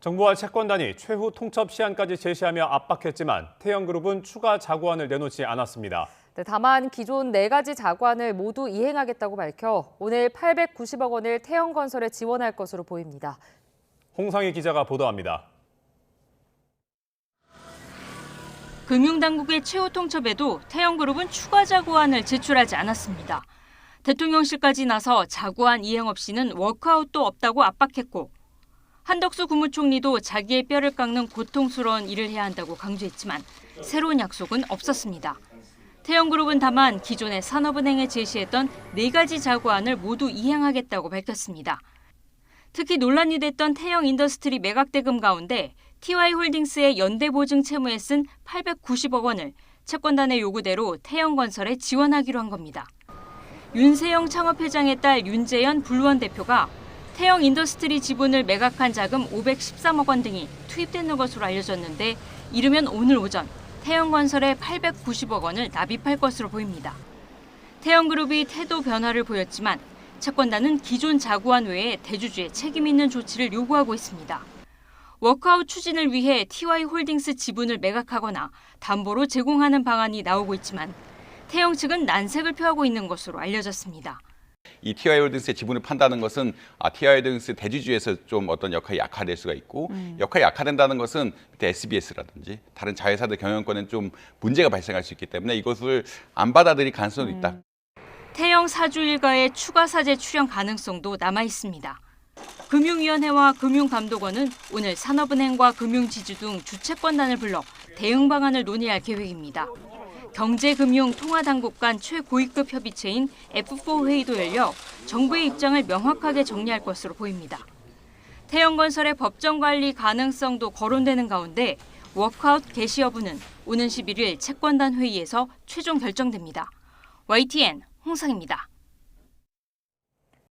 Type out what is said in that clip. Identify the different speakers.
Speaker 1: 정부와 채권단이 최후 통첩 시한까지 제시하며 압박했지만 태영그룹은 추가 자구안을 내놓지 않았습니다.
Speaker 2: 네, 다만 기존 네 가지 자관을 모두 이행하겠다고 밝혀 오늘 890억 원을 태영건설에 지원할 것으로 보입니다.
Speaker 1: 홍상희 기자가 보도합니다.
Speaker 3: 금융당국의 최후 통첩에도 태영그룹은 추가 자구안을 제출하지 않았습니다. 대통령실까지 나서 자구안 이행 없이는 워크아웃도 없다고 압박했고 한덕수 국무총리도 자기의 뼈를 깎는 고통스러운 일을 해야 한다고 강조했지만 새로운 약속은 없었습니다. 태영그룹은 다만 기존의 산업은행에 제시했던 네 가지 자구안을 모두 이행하겠다고 밝혔습니다. 특히 논란이 됐던 태영 인더스트리 매각 대금 가운데 TY홀딩스의 연대 보증 채무에 쓴 890억 원을 채권단의 요구대로 태영건설에 지원하기로 한 겁니다. 윤세영 창업회장의 딸 윤재현 불원 대표가 태영 인더스트리 지분을 매각한 자금 513억 원 등이 투입되는 것으로 알려졌는데 이르면 오늘 오전 태영건설에 890억 원을 납입할 것으로 보입니다. 태영그룹이 태도 변화를 보였지만 채권단은 기존 자구안 외에 대주주의 책임 있는 조치를 요구하고 있습니다. 워크아웃 추진을 위해 TY홀딩스 지분을 매각하거나 담보로 제공하는 방안이 나오고 있지만 태영 측은 난색을 표하고 있는 것으로 알려졌습니다.
Speaker 4: 이 TI홀딩스의 지분을 판다는 것은 아, TI홀딩스 대주주에서 좀 어떤 역할이 약화될 수가 있고 역할이 약화된다는 것은 밑에 SBS라든지 다른 자회사들 경영권엔 좀 문제가 발생할 수 있기 때문에 이것을 안 받아들일 가능성도 있다.
Speaker 3: 태영 사주 일가의 추가 사재 출연 가능성도 남아 있습니다. 금융위원회와 금융감독원은 오늘 산업은행과 금융지주 등 주채권단을 불러 대응 방안을 논의할 계획입니다. 경제금융통화당국 간 최고위급 협의체인 F4 회의도 열려 정부의 입장을 명확하게 정리할 것으로 보입니다. 태영건설의 법정 관리 가능성도 거론되는 가운데 워크아웃 개시 여부는 오는 11일 채권단 회의에서 최종 결정됩니다. YTN 홍상입니다.